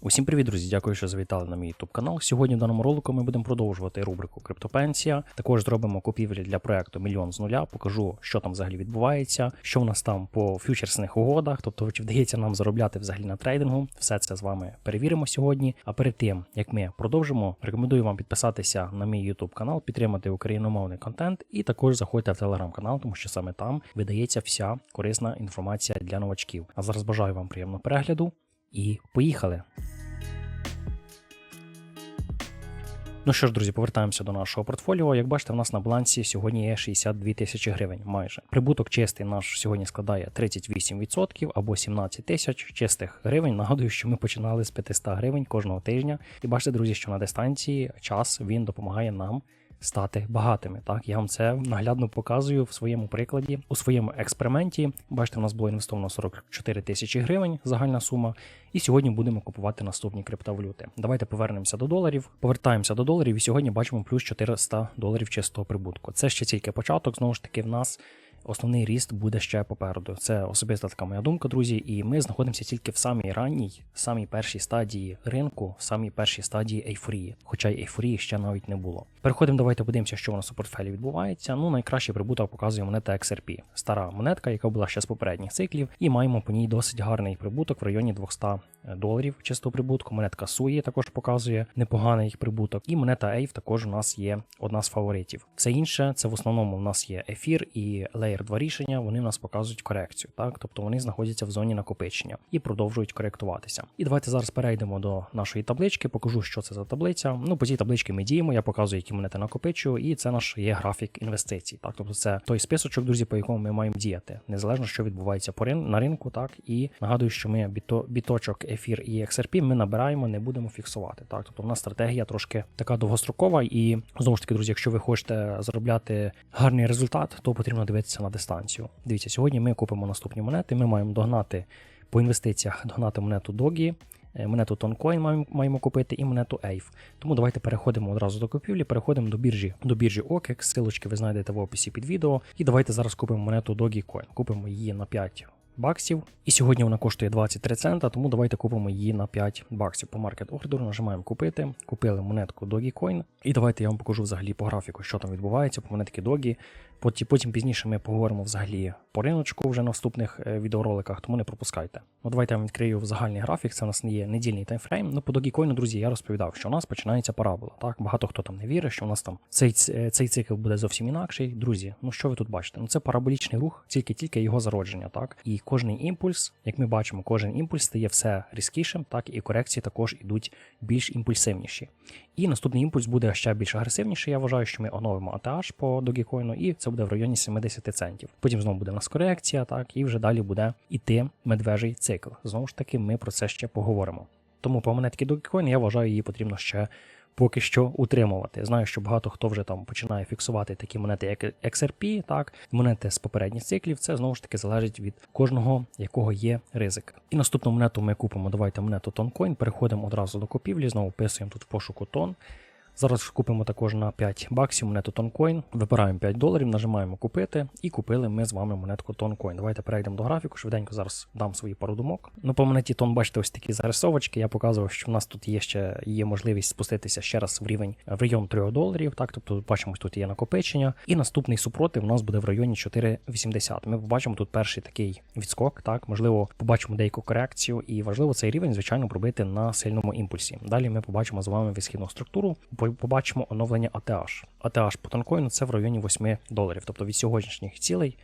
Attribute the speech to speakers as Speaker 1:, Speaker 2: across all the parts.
Speaker 1: Усім привіт, друзі! Дякую, що завітали на мій YouTube канал. Сьогодні в даному ролику ми будемо продовжувати рубрику Криптопенсія. Також зробимо купівлі для проекту Мільйон з нуля. Покажу, що там взагалі відбувається, що в нас там по фьючерсних угодах, тобто чи вдається нам заробляти взагалі на трейдингу. Все це з вами перевіримо сьогодні. А перед тим як ми продовжимо, рекомендую вам підписатися на мій YouTube канал, підтримати україномовний контент і також заходьте в телеграм-канал, тому що саме там видається вся корисна інформація для новачків. А зараз бажаю вам приємного перегляду. І поїхали. Ну що ж, друзі, повертаємося до нашого портфоліо. Як бачите, в нас на балансі сьогодні є 62 тисячі гривень майже. Прибуток чистий наш сьогодні складає 38% або 17 тисяч чистих гривень. Нагадую, що ми починали з 500 гривень кожного тижня. І бачите, друзі, що на дистанції час він допомагає нам стати багатими. Так, я вам це наглядно показую в своєму прикладі, у своєму експерименті. Бачите, у нас було інвестовано 44 тисячі гривень, загальна сума. І сьогодні будемо купувати наступні криптовалюти. Давайте повернемося до доларів. Повертаємося до доларів, і сьогодні бачимо плюс 400 доларів чистого прибутку. Це ще тільки початок. Знову ж таки, в нас. Основний ріст буде ще попереду. Це особиста така моя думка, друзі. І ми знаходимося тільки в самій ранній, самій першій стадії ринку, в самій першій стадії ейфорії. Хоча й ейфорії ще навіть не було. Переходимо, давайте подивимося, що у нас у портфелі відбувається. Ну, найкращий прибуток показує монета XRP. Стара монетка, яка була ще з попередніх циклів, і маємо по ній досить гарний прибуток в районі 200 доларів чистого прибутку. Монетка Суї також показує непоганий прибуток. І монета Ейв також у нас є одна з фаворитів. Все інше це в основному у нас є ефір і Layer 2 рішення. Вони в нас показують корекцію, так тобто вони знаходяться в зоні накопичення і продовжують коректуватися. І давайте зараз перейдемо до нашої таблички. Покажу, що це за таблиця. Ну по цій табличці ми діємо. Я показую, які монети накопичую, і це наш є графік інвестицій. Так, тобто це той списочок, друзі, по якому ми маємо діяти, незалежно що відбувається на ринку. Так і нагадую, що ми біто, біточок ефір і XRP ми набираємо, не будемо фіксувати. Так, тобто в нас стратегія трошки така довгострокова, і знову ж таки, друзі, якщо ви хочете заробляти гарний результат, то потрібно дивитися на дистанцію. Дивіться, сьогодні ми купимо наступні монети. Ми маємо догнати по інвестиціях, догнати монету Догі. Монету Toncoin маємо, купити і монету AVE. Тому давайте переходимо одразу до купівлі, переходимо до біржі до біржі OKEX, Силочки ви знайдете в описі під відео. І давайте зараз купимо монету Dogecoin. Купимо її на 5 баксів. І сьогодні вона коштує 23 цента, тому давайте купимо її на 5 баксів. По маркет ордеру нажимаємо купити. Купили монетку Dogecoin. І давайте я вам покажу взагалі по графіку, що там відбувається, по монетки Догі. Потім, пізніше ми поговоримо взагалі по риночку вже на наступних відеороликах, тому не пропускайте. Ну давайте я вам відкрию загальний графік. Це у нас не є недільний таймфрейм. Ну по Dogecoin, друзі, я розповідав, що у нас починається парабола. Так, багато хто там не вірить, що у нас там цей цей цикл буде зовсім інакший. Друзі, ну що ви тут бачите? Ну це параболічний рух, тільки-тільки його зародження. Так, і кожний імпульс, як ми бачимо, кожен імпульс стає все різкішим, так і корекції також ідуть більш імпульсивніші. І наступний імпульс буде ще більш агресивніший. Я вважаю, що ми оновимо ATH по Dogecoin, і це буде в районі 70 центів. Потім знову буде у нас корекція, так, і вже далі буде іти медвежий цикл. Знову ж таки, ми про це ще поговоримо. Тому по монетки Dogecoin я вважаю, її потрібно ще поки що утримувати. Знаю, що багато хто вже там починає фіксувати такі монети, як XRP, так, монети з попередніх циклів. Це знову ж таки залежить від кожного, якого є ризик. І наступну монету ми купимо. Давайте монету Toncoin, переходимо одразу до купівлі, знову вписуємо тут в пошуку тон. Зараз купимо також на 5 баксів монету Toncoin, вибираємо 5 доларів, нажимаємо купити і купили ми з вами монетку Toncoin. Давайте перейдемо до графіку, швиденько зараз дам свої пару думок. Ну, по монеті Тон, бачите, ось такі зарисовочки. Я показував, що в нас тут є ще є можливість спуститися ще раз в рівень в район 3 доларів. Так, тобто бачимо, тут є накопичення. І наступний супротив у нас буде в районі 4,80. Ми побачимо тут перший такий відскок. Так, можливо, побачимо деяку корекцію, і важливо цей рівень, звичайно, пробити на сильному імпульсі. Далі ми побачимо з вами висхідну структуру побачимо оновлення ATH. ATH по тонкоїну це в районі 8 доларів. Тобто від сьогоднішніх цілей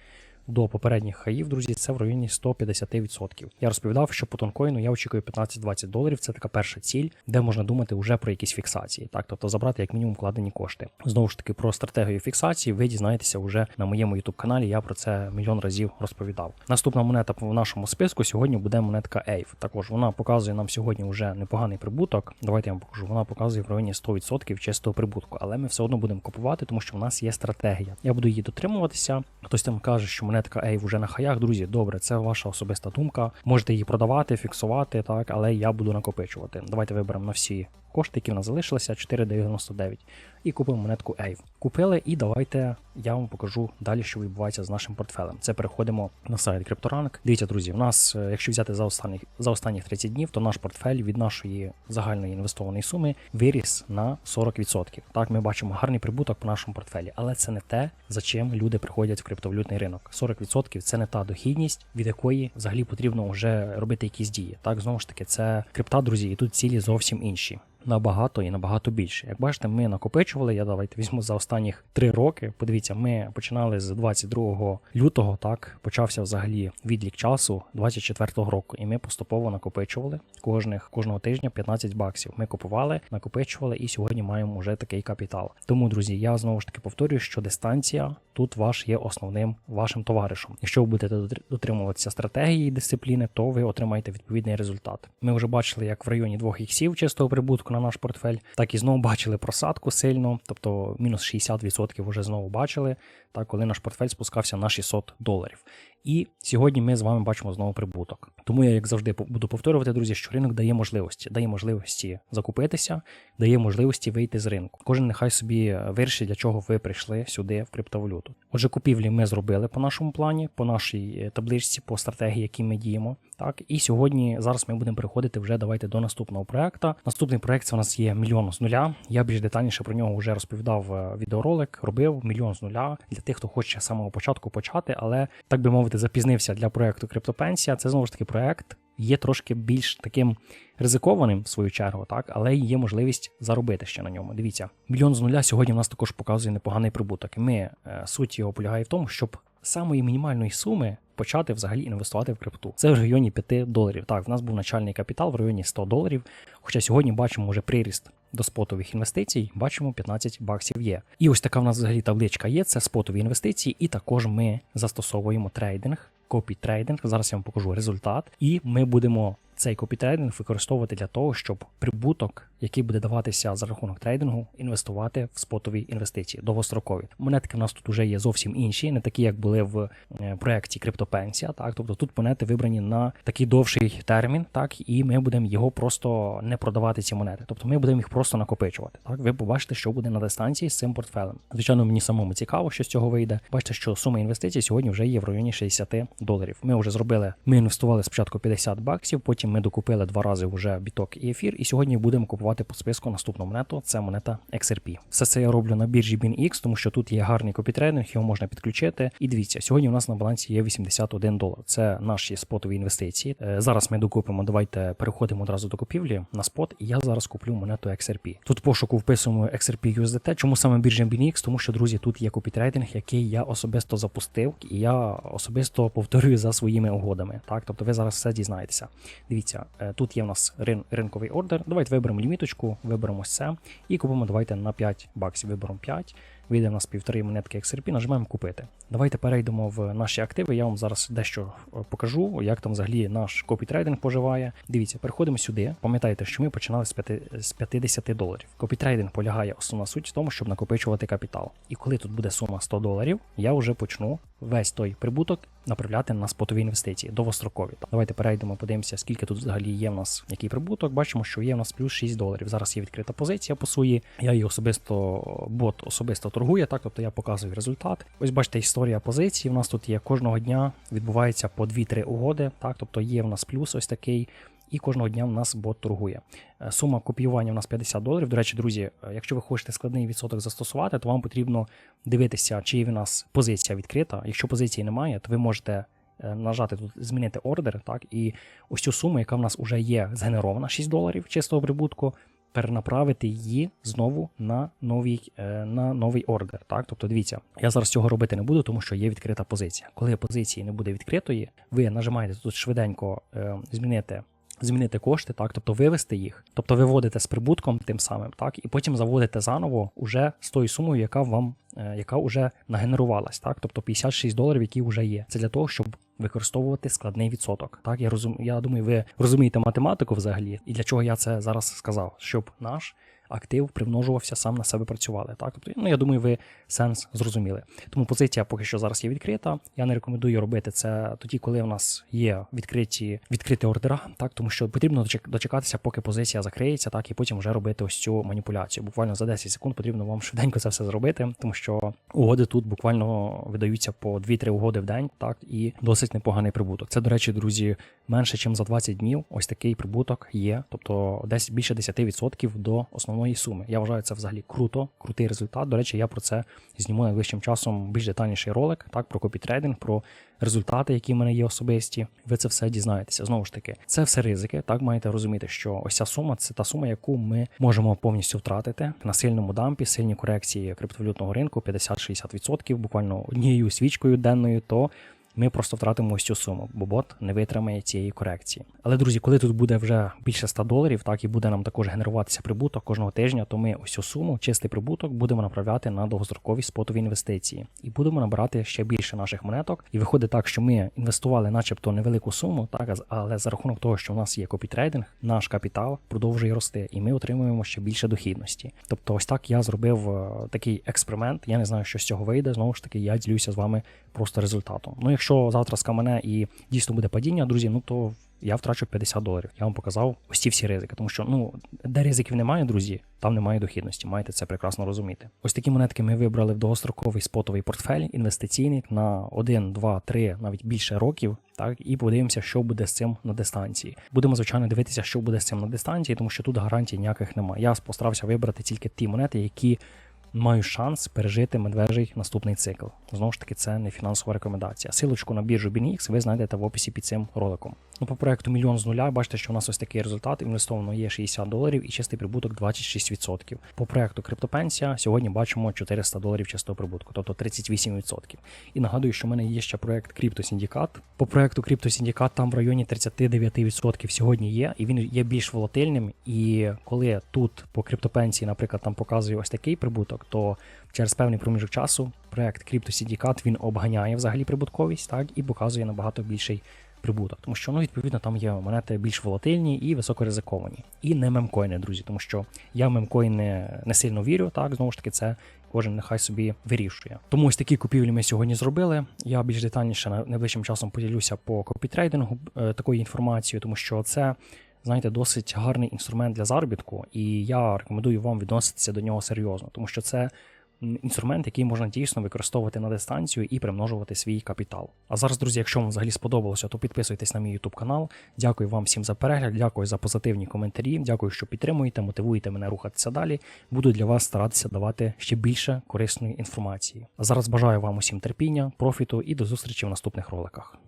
Speaker 1: до попередніх хаїв, друзі, це в районі 150%. Я розповідав, що по тонкоїну я очікую 15-20 доларів. Це така перша ціль, де можна думати вже про якісь фіксації, так тобто забрати як мінімум вкладені кошти. Знову ж таки, про стратегію фіксації ви дізнаєтеся вже на моєму youtube каналі. Я про це мільйон разів розповідав. Наступна монета в нашому списку сьогодні буде монетка AVE. Також вона показує нам сьогодні вже непоганий прибуток. Давайте я вам покажу. Вона показує в районі 100% чистого прибутку, але ми все одно будемо купувати, тому що в нас є стратегія. Я буду її дотримуватися. Хтось там каже, що монетка Ейв вже на хаях. Друзі, добре, це ваша особиста думка. Можете її продавати, фіксувати, так, але я буду накопичувати. Давайте виберемо на всі кошти, які в нас залишилися, 4,99. І купимо монетку Ейв. Купили, і давайте я вам покажу далі, що відбувається з нашим портфелем. Це переходимо на сайт CryptoRank. Дивіться, друзі, у нас, е, якщо взяти за останніх за останніх 30 днів, то наш портфель від нашої загальної інвестованої суми виріс на 40%. Так, ми бачимо гарний прибуток по нашому портфелі, але це не те, за чим люди приходять в криптовалютний ринок. 40% це не та дохідність, від якої взагалі потрібно вже робити якісь дії. Так, знову ж таки, це крипта, друзі, і тут цілі зовсім інші. Набагато і набагато більше. Як бачите, ми накопичували. Я давайте візьму за останніх три роки. Подивіться, ми починали з 22 лютого. Так почався взагалі відлік часу 24-го року, і ми поступово накопичували кожних кожного тижня 15 баксів. Ми купували, накопичували, і сьогодні маємо вже такий капітал. Тому, друзі, я знову ж таки повторюю, що дистанція тут ваш є основним вашим товаришем. Якщо ви будете дотр- дотримуватися стратегії і дисципліни, то ви отримаєте відповідний результат. Ми вже бачили, як в районі 2 іксів чистого прибутку на наш портфель, так і знову бачили просадку сильно, тобто мінус 60% вже знову бачили, так коли наш портфель спускався на 600 доларів. І сьогодні ми з вами бачимо знову прибуток. Тому я, як завжди, буду повторювати, друзі, що ринок дає можливості, дає можливості закупитися, дає можливості вийти з ринку. Кожен нехай собі вирішить, для чого ви прийшли сюди в криптовалюту. Отже, купівлі ми зробили по нашому плані, по нашій е, табличці, по стратегії, які ми діємо. Так, і сьогодні зараз ми будемо переходити вже давайте до наступного проекту. Наступний проект це у нас є мільйон з нуля. Я більш детальніше про нього вже розповідав е, відеоролик, робив мільйон з нуля для тих, хто хоче з самого початку почати, але так би мовити, запізнився для проекту Криптопенсія. Це знову ж таки проект. Є трошки більш таким ризикованим в свою чергу, так, але є можливість заробити ще на ньому. Дивіться, мільйон з нуля сьогодні в нас також показує непоганий прибуток. Ми е, суть його полягає в тому, щоб самої мінімальної суми почати взагалі інвестувати в крипту. Це в районі 5 доларів. Так, в нас був начальний капітал в районі 100 доларів. Хоча сьогодні бачимо вже приріст до спотових інвестицій, бачимо 15 баксів є. І ось така в нас взагалі табличка є. Це спотові інвестиції, і також ми застосовуємо трейдинг, копі трейдинг. Зараз я вам покажу результат, і ми будемо цей копітрейдинг використовувати для того, щоб прибуток, який буде даватися за рахунок трейдингу, інвестувати в спотові інвестиції довгострокові. Монетки в нас тут вже є зовсім інші, не такі, як були в е, проєкті Криптопенсія. Так, тобто тут монети вибрані на такий довший термін, так і ми будемо його просто не продавати ці монети. Тобто ми будемо їх просто накопичувати. Так, ви побачите, що буде на дистанції з цим портфелем. Звичайно, мені самому цікаво, що з цього вийде. Бачите, що сума інвестицій сьогодні вже є в районі 60 доларів. Ми вже зробили. Ми інвестували спочатку 50 баксів, потім ми докупили два рази вже біток і ефір. І сьогодні будемо купувати по списку наступну монету. Це монета XRP. Все це я роблю на біржі BinX, тому що тут є гарний копітрейдинг, його можна підключити. І дивіться, сьогодні у нас на балансі є 81 долар. Це наші спотові інвестиції. Е, Зараз ми докупимо. Давайте переходимо одразу до купівлі на спот. І я зараз куплю монету XRP. Тут пошуку вписуємо XRP USDT. Чому саме біржа BinX? Тому що друзі, тут є копітрейдинг, який я особисто запустив, і я особисто повторюю за своїми угодами. Так, тобто ви зараз все дізнаєтеся. Дивіться, е, тут є в нас рин, ринковий ордер. Давайте виберемо ліміточку, виберемо це і купимо. Давайте на 5 баксів. Виберемо 5. Вийде в нас півтори монетки XRP, нажимаємо купити. Давайте перейдемо в наші активи. Я вам зараз дещо е, покажу, як там взагалі наш копітрейдинг поживає. Дивіться, переходимо сюди. Пам'ятайте, що ми починали з 5 з 50 доларів. Копітрейдинг полягає основна суть в тому, щоб накопичувати капітал. І коли тут буде сума 100 доларів, я вже почну весь той прибуток направляти на спотові інвестиції довгострокові. Давайте перейдемо, подивимося, скільки тут взагалі є в нас який прибуток. Бачимо, що є в нас плюс 6 доларів. Зараз є відкрита позиція по суї. Я її особисто бот особисто торгує, так тобто я показую результат. Ось бачите, історія позиції. У нас тут є кожного дня відбувається по 2-3 угоди. Так, тобто є в нас плюс ось такий. І кожного дня в нас бот торгує. Е, Сума копіювання у нас 50 доларів. До речі, друзі, е, якщо ви хочете складний відсоток застосувати, то вам потрібно дивитися, чи в нас позиція відкрита. Якщо позиції немає, то ви можете е, нажати тут змінити ордер, так, і ось цю суму, яка в нас вже є згенерована 6 доларів чистого прибутку, перенаправити її знову на новий, на новий ордер. Так? Тобто, дивіться, я зараз цього робити не буду, тому що є відкрита позиція. Коли позиції не буде відкритої, ви нажимаєте тут швиденько змінити. Змінити кошти, так, тобто вивести їх, тобто виводите з прибутком тим самим, так, і потім заводите заново уже з тою сумою, яка вам, е, яка вже нагенерувалась, так, тобто 56 доларів, які вже є. Це для того, щоб використовувати складний відсоток. Так, я розум, я думаю, ви розумієте математику взагалі, і для чого я це зараз сказав, щоб наш актив примножувався, сам на себе працювали. Так, тобто, ну я думаю, ви сенс зрозуміли. Тому позиція поки що зараз є відкрита. Я не рекомендую робити це тоді, коли у нас є відкриті відкриті ордера, так тому що потрібно дочекатися, поки позиція закриється, так і потім вже робити ось цю маніпуляцію. Буквально за 10 секунд потрібно вам швиденько це все зробити, тому що угоди тут буквально видаються по 2-3 угоди в день, так і досить непоганий прибуток. Це, до речі, друзі, менше, ніж за 20 днів. Ось такий прибуток є, тобто десь більше 10% до основної суми. Я вважаю це взагалі круто, крутий результат. До речі, я про це зніму найближчим часом більш детальніший ролик, так про копітрейдинг, про результати, які в мене є особисті. Ви це все дізнаєтеся. Знову ж таки, це все ризики. Так маєте розуміти, що ось ця сума це та сума, яку ми можемо повністю втратити на сильному дампі, сильній корекції криптовалютного ринку 50-60%, буквально однією свічкою денною, то ми просто втратимо ось цю суму, бо бот не витримає цієї корекції. Але друзі, коли тут буде вже більше 100 доларів, так і буде нам також генеруватися прибуток кожного тижня, то ми ось цю суму, чистий прибуток, будемо направляти на довгострокові спотові інвестиції і будемо набирати ще більше наших монеток. І виходить так, що ми інвестували, начебто, невелику суму, так але за рахунок того, що у нас є копітрейдинг, наш капітал продовжує рости, і ми отримуємо ще більше дохідності. Тобто, ось так я зробив е, такий експеримент. Я не знаю, що з цього вийде. Знову ж таки, я ділюся з вами просто результатом. Ну, якщо завтра скамене і дійсно буде падіння, друзі, ну то я втрачу 50 доларів. Я вам показав ось ці всі ризики, тому що ну де ризиків немає, друзі, там немає дохідності. Маєте це прекрасно розуміти. Ось такі монетки ми вибрали в довгостроковий спотовий портфель інвестиційний на 1, 2, 3, навіть більше років. Так, і подивимося, що буде з цим на дистанції. Будемо звичайно дивитися, що буде з цим на дистанції, тому що тут гарантій ніяких немає. Я постарався вибрати тільки ті монети, які маю шанс пережити медвежий наступний цикл. Знову ж таки, це не фінансова рекомендація. Силочку на біржу BNX ви знайдете в описі під цим роликом. Ну, по проекту мільйон з нуля, бачите, що у нас ось такий результат. Інвестовано є 60 доларів і чистий прибуток 26%. По проекту Криптопенсія сьогодні бачимо 400 доларів чистого прибутку, тобто 38%. І нагадую, що в мене є ще проект Криптосіндікат. По проекту Криптосіндікат там в районі 39% сьогодні є, і він є більш волатильним. І коли тут по криптопенсії, наприклад, там показує ось такий прибуток, то через певний проміжок часу проект Криптосіндікат він обганяє взагалі прибутковість, так і показує набагато більший прибуток, тому що ну відповідно там є монети більш волатильні і високоризиковані. І не мемкоїни, друзі, тому що я в мемкоїни не сильно вірю. Так знову ж таки, це кожен нехай собі вирішує. Тому ось такі купівлі ми сьогодні зробили. Я більш детальніше на- найближчим часом поділюся по копітрейдингу е, такою інформацією, тому що це. Знаєте, досить гарний інструмент для заробітку, і я рекомендую вам відноситися до нього серйозно, тому що це інструмент, який можна дійсно використовувати на дистанцію і примножувати свій капітал. А зараз, друзі, якщо вам взагалі сподобалося, то підписуйтесь на мій YouTube канал. Дякую вам всім за перегляд, дякую за позитивні коментарі. Дякую, що підтримуєте, мотивуєте мене рухатися далі. Буду для вас старатися давати ще більше корисної інформації. А зараз бажаю вам усім терпіння, профіту і до зустрічі в наступних роликах.